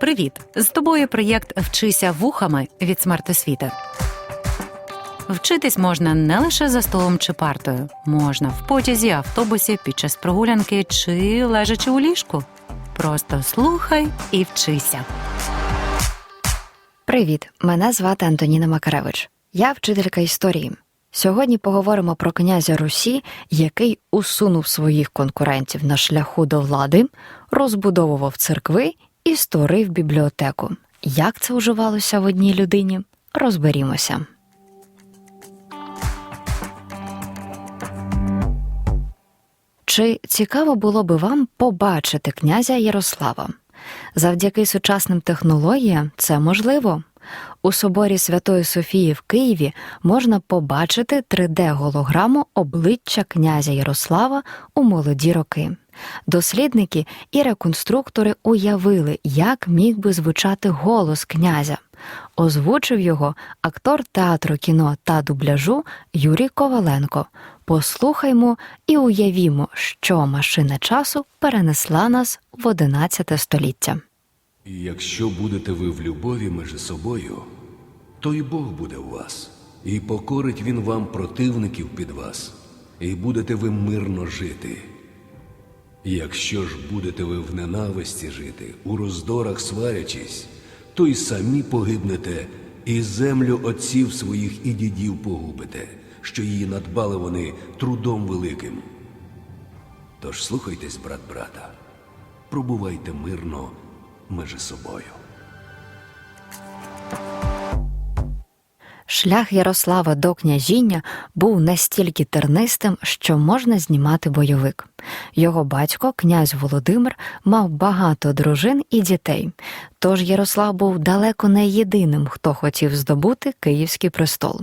Привіт! З тобою проєкт Вчися вухами від смертосвіти. Вчитись можна не лише за столом чи партою, можна в потязі, автобусі, під час прогулянки чи лежачи у ліжку. Просто слухай і вчися. Привіт! Мене звати Антоніна Макаревич. Я вчителька історії. Сьогодні поговоримо про князя Русі, який усунув своїх конкурентів на шляху до влади, розбудовував церкви і створив бібліотеку. Як це уживалося в одній людині? Розберімося. Чи цікаво було би вам побачити князя Ярослава? Завдяки сучасним технологіям це можливо. У соборі Святої Софії в Києві можна побачити 3D-голограму обличчя князя Ярослава у молоді роки. Дослідники і реконструктори уявили, як міг би звучати голос князя. Озвучив його актор театру кіно та дубляжу Юрій Коваленко. Послухаймо і уявімо, що машина часу перенесла нас в 11 століття. І якщо будете ви в любові між собою, то й Бог буде у вас, і покорить він вам противників під вас, і будете ви мирно жити. Якщо ж будете ви в ненависті жити, у роздорах сварячись, то й самі погибнете, і землю отців своїх і дідів погубите, що її надбали вони трудом великим. Тож слухайтесь, брат брата, пробувайте мирно між собою. Шлях Ярослава до княжіння був настільки тернистим, що можна знімати бойовик. Його батько, князь Володимир, мав багато дружин і дітей. Тож Ярослав був далеко не єдиним, хто хотів здобути київський престол.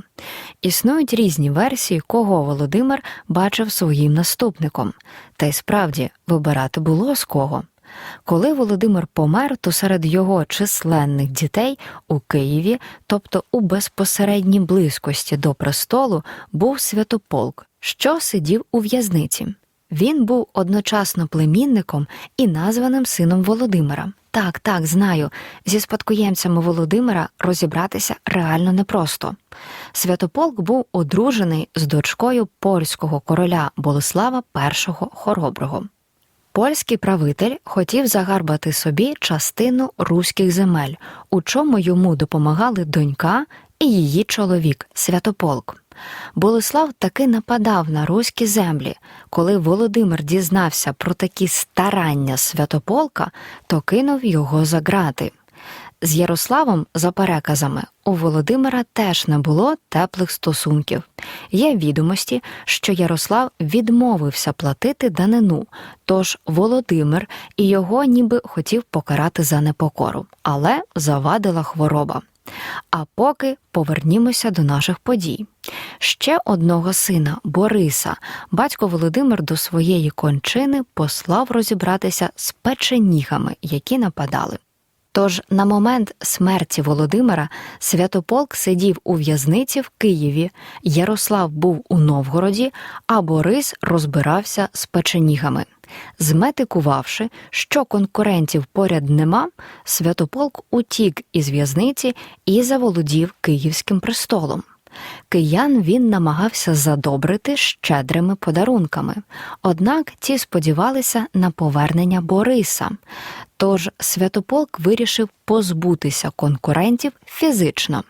Існують різні версії, кого Володимир бачив своїм наступником. Та й справді вибирати було з кого. Коли Володимир помер, то серед його численних дітей у Києві, тобто у безпосередній близькості до престолу, був Святополк, що сидів у в'язниці. Він був одночасно племінником і названим сином Володимира. Так, так, знаю. Зі спадкоємцями Володимира розібратися реально непросто. Святополк був одружений з дочкою польського короля Болеслава І Хороброго. Польський правитель хотів загарбати собі частину руських земель, у чому йому допомагали донька і її чоловік Святополк. Болеслав таки нападав на руські землі. Коли Володимир дізнався про такі старання Святополка, то кинув його за грати. З Ярославом, за переказами, у Володимира теж не було теплих стосунків. Є відомості, що Ярослав відмовився платити данину, тож Володимир і його ніби хотів покарати за непокору, але завадила хвороба. А поки повернімося до наших подій. Ще одного сина, Бориса, батько Володимир до своєї кончини послав розібратися з печенігами, які нападали. Тож на момент смерті Володимира Святополк сидів у в'язниці в Києві, Ярослав був у Новгороді, а Борис розбирався з печенігами. Зметикувавши, що конкурентів поряд нема, Святополк утік із в'язниці і заволодів київським престолом. Киян він намагався задобрити щедрими подарунками, однак ті сподівалися на повернення Бориса. Тож Святополк вирішив позбутися конкурентів фізично.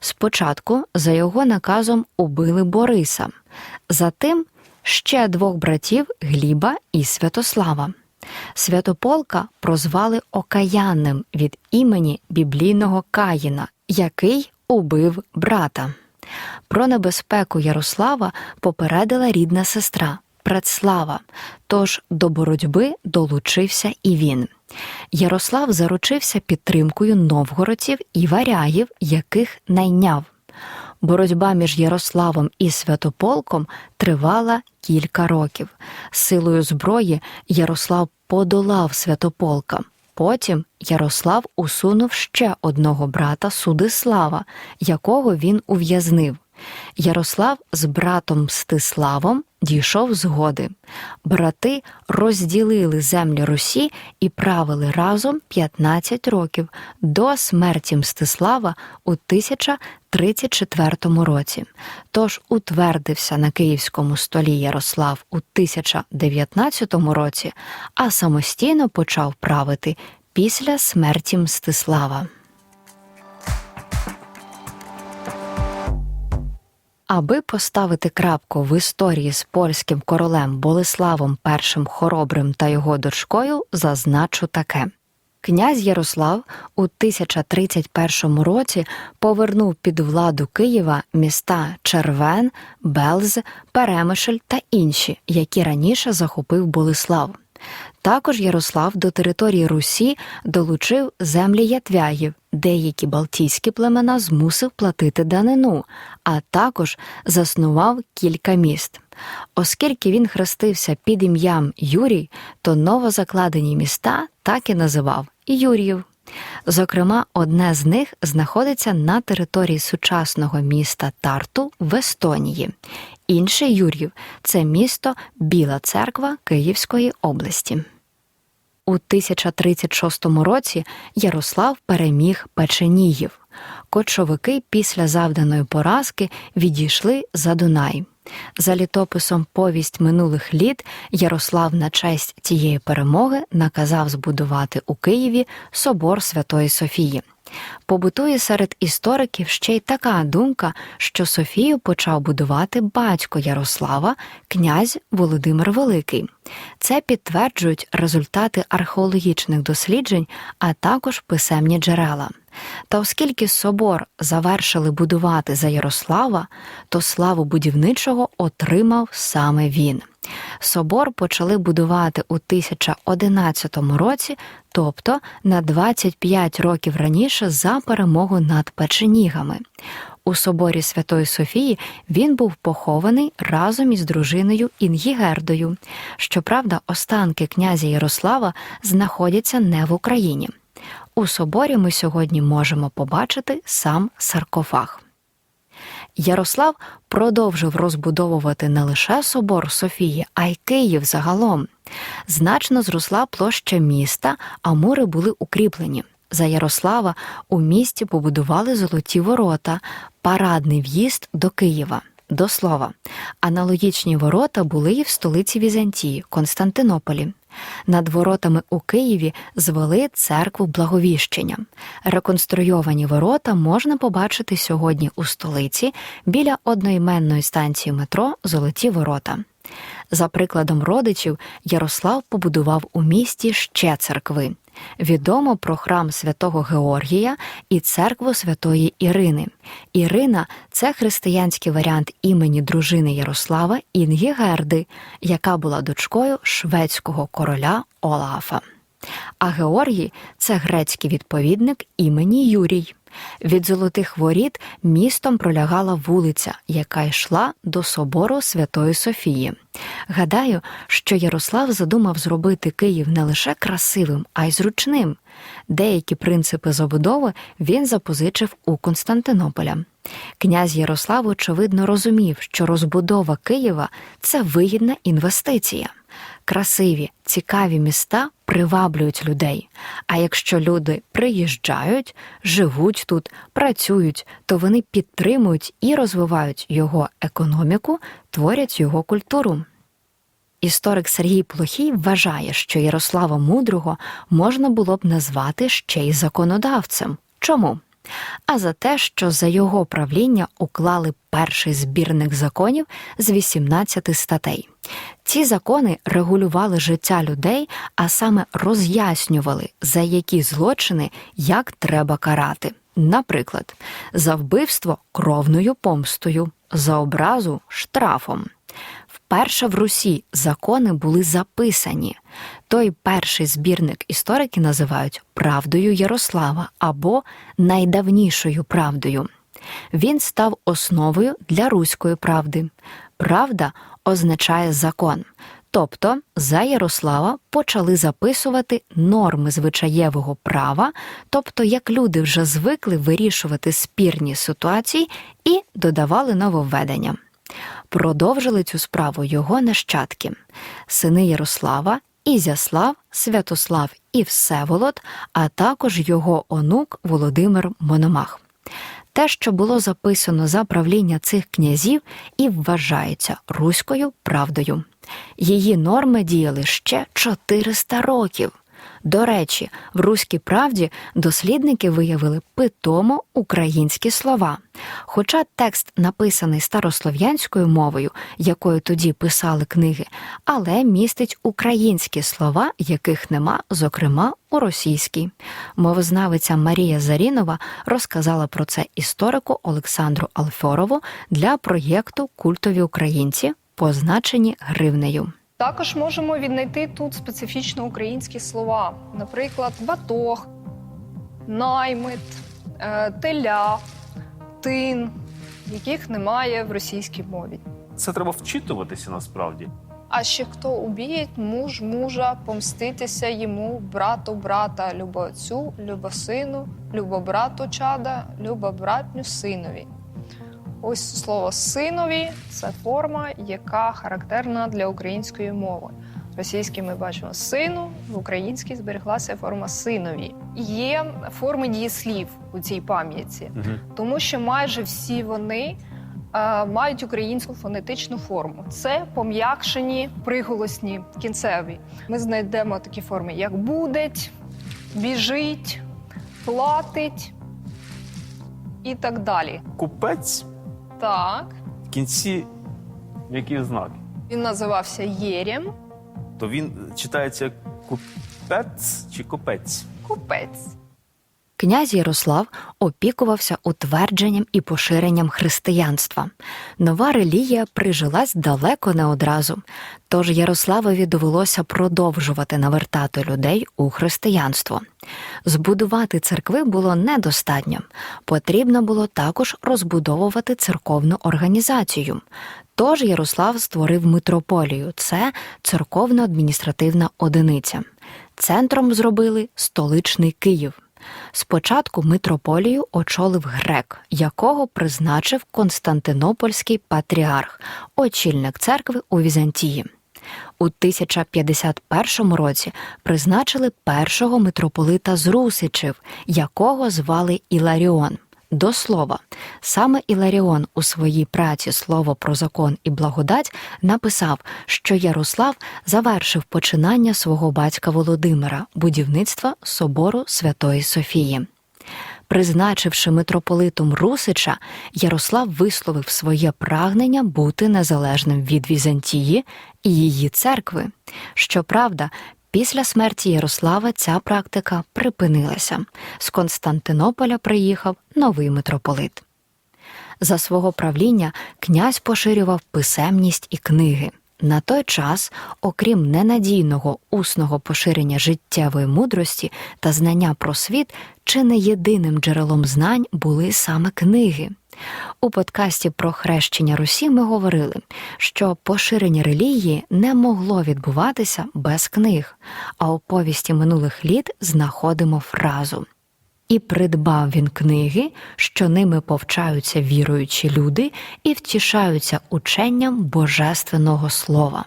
Спочатку за його наказом убили Бориса, затим ще двох братів Гліба і Святослава. Святополка прозвали Окаянним від імені біблійного Каїна, який убив брата. Про небезпеку Ярослава попередила рідна сестра Предслава, тож до боротьби долучився і він. Ярослав заручився підтримкою новгородців і варягів, яких найняв. Боротьба між Ярославом і Святополком тривала кілька років. Силою зброї Ярослав подолав Святополка. Потім Ярослав усунув ще одного брата Судислава, якого він ув'язнив. Ярослав з братом Мстиславом дійшов згоди. Брати розділили землі Русі і правили разом 15 років до смерті Мстислава у 1034 році. Тож утвердився на київському столі Ярослав у 1019 році, а самостійно почав правити після смерті Мстислава. Аби поставити крапку в історії з польським королем Болеславом І Хоробрим та його дочкою, зазначу таке. Князь Ярослав у 1031 році повернув під владу Києва міста Червен, Белз, Перемишль та інші, які раніше захопив Болеслав. Також Ярослав до території Русі долучив землі Ятвяїв, деякі балтійські племена змусив платити данину, а також заснував кілька міст. Оскільки він хрестився під ім'ям Юрій, то новозакладені міста так і називав Юріїв. Зокрема, одне з них знаходиться на території сучасного міста Тарту в Естонії. Інше Юр'їв це місто Біла Церква Київської області. У 1036 році Ярослав переміг Печеніїв. Кочовики після завданої поразки відійшли за Дунай. За літописом Повість минулих літ Ярослав на честь цієї перемоги наказав збудувати у Києві собор Святої Софії. Побутує серед істориків ще й така думка, що Софію почав будувати батько Ярослава, князь Володимир Великий. Це підтверджують результати археологічних досліджень, а також писемні джерела. Та оскільки собор завершили будувати за Ярослава, то славу будівничого отримав саме він. Собор почали будувати у 1011 році, тобто на 25 років раніше за перемогу над печенігами. У соборі Святої Софії він був похований разом із дружиною Інгігердою. Щоправда, останки князя Ярослава знаходяться не в Україні. У соборі ми сьогодні можемо побачити сам саркофаг. Ярослав продовжив розбудовувати не лише собор Софії, а й Київ загалом. Значно зросла площа міста, а мури були укріплені. За Ярослава у місті побудували золоті ворота, парадний в'їзд до Києва. До слова, аналогічні ворота були і в столиці Візантії, Константинополі. Над воротами у Києві звели церкву Благовіщення. Реконструйовані ворота можна побачити сьогодні у столиці біля одноіменної станції метро Золоті ворота. За прикладом родичів, Ярослав побудував у місті ще церкви. Відомо про храм святого Георгія і церкву святої Ірини. Ірина це християнський варіант імені дружини Ярослава Інгігерди, яка була дочкою шведського короля Олафа. А Георгій це грецький відповідник імені Юрій. Від золотих воріт містом пролягала вулиця, яка йшла до собору Святої Софії. Гадаю, що Ярослав задумав зробити Київ не лише красивим, а й зручним. Деякі принципи забудови він запозичив у Константинополя. Князь Ярослав, очевидно, розумів, що розбудова Києва це вигідна інвестиція. Красиві, цікаві міста приваблюють людей. А якщо люди приїжджають, живуть тут, працюють, то вони підтримують і розвивають його економіку, творять його культуру. Історик Сергій Плохій вважає, що Ярослава Мудрого можна було б назвати ще й законодавцем. Чому? А за те, що за його правління уклали перший збірник законів з 18 статей. Ці закони регулювали життя людей, а саме роз'яснювали, за які злочини як треба карати. Наприклад, за вбивство кровною помстою, за образу штрафом. Вперше в Русі закони були записані. Той перший збірник історики називають правдою Ярослава або найдавнішою правдою. Він став основою для руської правди. Правда означає закон, Тобто за Ярослава почали записувати норми звичаєвого права, тобто як люди вже звикли вирішувати спірні ситуації і додавали нововведення. Продовжили цю справу його нащадки, сини Ярослава, Ізяслав, Святослав і Всеволод, а також його онук Володимир Мономах. Те, що було записано за правління цих князів, і вважається руською правдою. Її норми діяли ще 400 років. До речі, в руській правді дослідники виявили питомо українські слова. Хоча текст написаний старослов'янською мовою, якою тоді писали книги, але містить українські слова, яких нема, зокрема у російській. Мовознавиця Марія Зарінова розказала про це історику Олександру Алфьорову для проєкту Культові українці, позначені гривнею. Також можемо віднайти тут специфічно українські слова, наприклад, батог, наймит, е, теля, тин, яких немає в російській мові. Це треба вчитуватися насправді. А ще хто убіє муж мужа, помститися йому, брату брата, любо отцю, любо сину, любо брату чада, любо братню синові. Ось слово синові це форма, яка характерна для української мови. В російській ми бачимо сину, в українській збереглася форма синові. Є форми дієслів у цій пам'ятці, тому що майже всі вони е, мають українську фонетичну форму. Це пом'якшені приголосні кінцеві. Ми знайдемо такі форми, як будеть, біжить, платить і так далі. Купець Так, в кінці який знак? він називався Єрєм, То він читається як купець чи купець? купець. Князь Ярослав опікувався утвердженням і поширенням християнства. Нова релігія прижилась далеко не одразу, тож Ярославові довелося продовжувати навертати людей у християнство. Збудувати церкви було недостатньо. Потрібно було також розбудовувати церковну організацію. Тож Ярослав створив митрополію це церковно-адміністративна одиниця. Центром зробили столичний Київ. Спочатку митрополію очолив грек, якого призначив Константинопольський патріарх, очільник церкви у Візантії. У 1051 році призначили першого митрополита з Русичів, якого звали Іларіон. До слова, саме Іларіон у своїй праці Слово про закон і благодать написав, що Ярослав завершив починання свого батька Володимира, будівництва собору Святої Софії. Призначивши митрополитом Русича, Ярослав висловив своє прагнення бути незалежним від Візантії і її церкви. Щоправда, після смерті Ярослава ця практика припинилася. З Константинополя приїхав новий митрополит. За свого правління князь поширював писемність і книги. На той час, окрім ненадійного усного поширення життєвої мудрості та знання про світ, чи не єдиним джерелом знань були саме книги. У подкасті про хрещення Русі ми говорили, що поширення релігії не могло відбуватися без книг, а у повісті минулих літ знаходимо фразу. І придбав він книги, що ними повчаються віруючі люди і втішаються ученням Божественного Слова.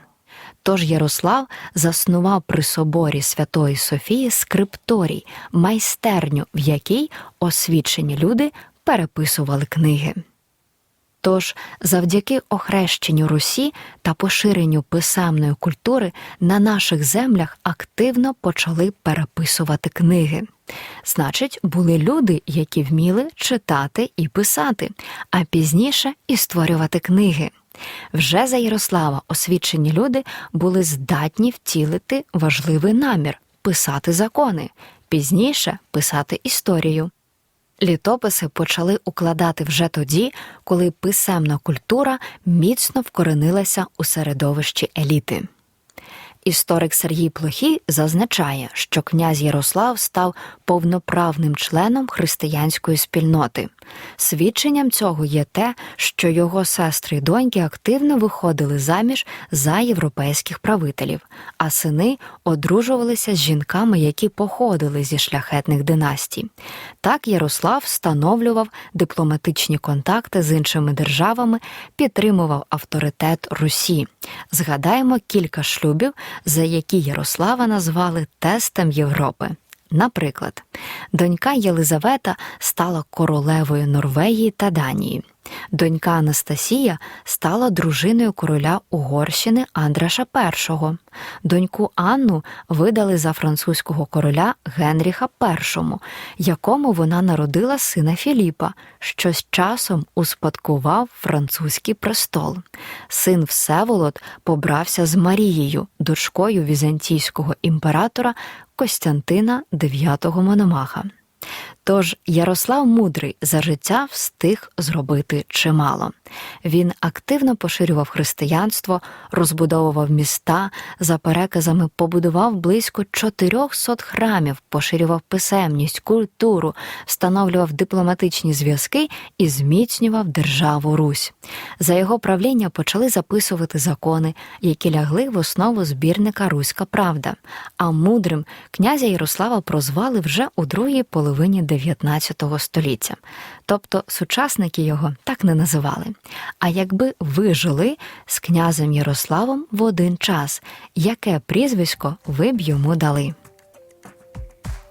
Тож Ярослав заснував при соборі Святої Софії скрипторій, майстерню, в якій освічені люди переписували книги. Тож, завдяки охрещенню Русі та поширенню писемної культури на наших землях активно почали переписувати книги. Значить, були люди, які вміли читати і писати, а пізніше і створювати книги. Вже за Ярослава освічені люди були здатні втілити важливий намір писати закони, пізніше писати історію. Літописи почали укладати вже тоді, коли писемна культура міцно вкоренилася у середовищі еліти. Історик Сергій Плохій зазначає, що князь Ярослав став повноправним членом християнської спільноти. Свідченням цього є те, що його сестри й доньки активно виходили заміж за європейських правителів, а сини одружувалися з жінками, які походили зі шляхетних династій. Так Ярослав встановлював дипломатичні контакти з іншими державами, підтримував авторитет Русі. Згадаємо кілька шлюбів, за які Ярослава назвали тестом Європи. Наприклад, донька Єлизавета стала королевою Норвегії та Данії. Донька Анастасія стала дружиною короля Угорщини Андраша І. Доньку Анну видали за французького короля Генріха І, якому вона народила сина Філіпа, що з часом успадкував французький престол. Син Всеволод побрався з Марією, дочкою візантійського імператора Костянтина IX Мономаха. Тож Ярослав Мудрий за життя встиг зробити чимало. Він активно поширював християнство, розбудовував міста, за переказами побудував близько 400 храмів, поширював писемність, культуру, встановлював дипломатичні зв'язки і зміцнював державу Русь. За його правління почали записувати закони, які лягли в основу збірника Руська Правда. А мудрим князя Ярослава прозвали вже у другій половині 19 століття. Тобто сучасники його так не називали. А якби ви жили з князем Ярославом в один час, яке прізвисько ви б йому дали?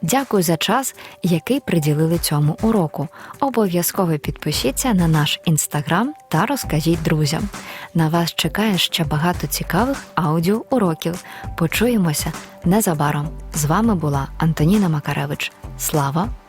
Дякую за час, який приділили цьому уроку. Обов'язково підпишіться на наш інстаграм та розкажіть друзям. На вас чекає ще багато цікавих аудіоуроків. Почуємося незабаром. З вами була Антоніна Макаревич. Слава